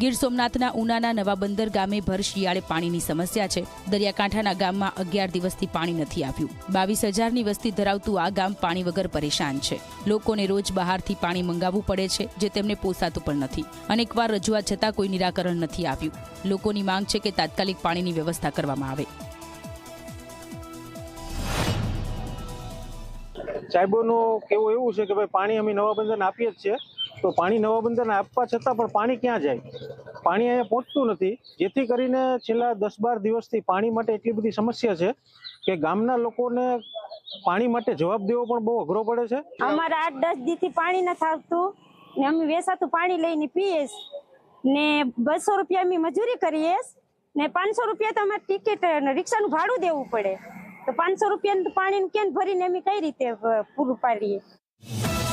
ગીર સોમનાથના ઉનાના નવા બંદર ગામે ભર શિયાળે પાણીની સમસ્યા છે. દરિયાકાંઠાના ગામમાં અગિયાર દિવસથી પાણી નથી આવ્યું. બાવીસ હજારની વસ્તી ધરાવતું આ ગામ પાણી વગર પરેશાન છે. લોકોને રોજ બહારથી પાણી મંગાવવું પડે છે, જે તેમને પોસાતું પણ નથી. અનેકવાર રજૂઆત છતાં કોઈ નિરાકરણ નથી આવ્યું. લોકોની માંગ છે કે તાત્કાલિક પાણીની વ્યવસ્થા કરવામાં આવે. સાહેબોનું કેવું એવું છે કે ભાઈ પાણી અમે નવા બંધન આપીએ જ છીએ. તો પાણી નવા બંદરને આપવા છતાં પણ પાણી ક્યાં જાય? પાણી અહીંયા પહોંચતું નથી. જેથી કરીને છેલ્લા દસ બાર દિવસથી પાણી માટે એટલી બધી સમસ્યા છે કે ગામના લોકોને પાણી માટે જવાબ દેવો પણ બહુ અઘરો પડે છે. અમારે આઠ દસ દીથી પાણી નથી આવતું. ને અમે વેસાતું પાણી લઈને પીએ ને બસો રૂપિયા અમે મજૂરી કરીએ ને પાંચસો રૂપિયા તો અમારે ટિકિટ રિક્ષાનું ભાડું દેવું પડે. તો પાંચસો રૂપિયાનું પાણી કેન ભરીને અમે કઈ રીતે પૂરું પાડીએ?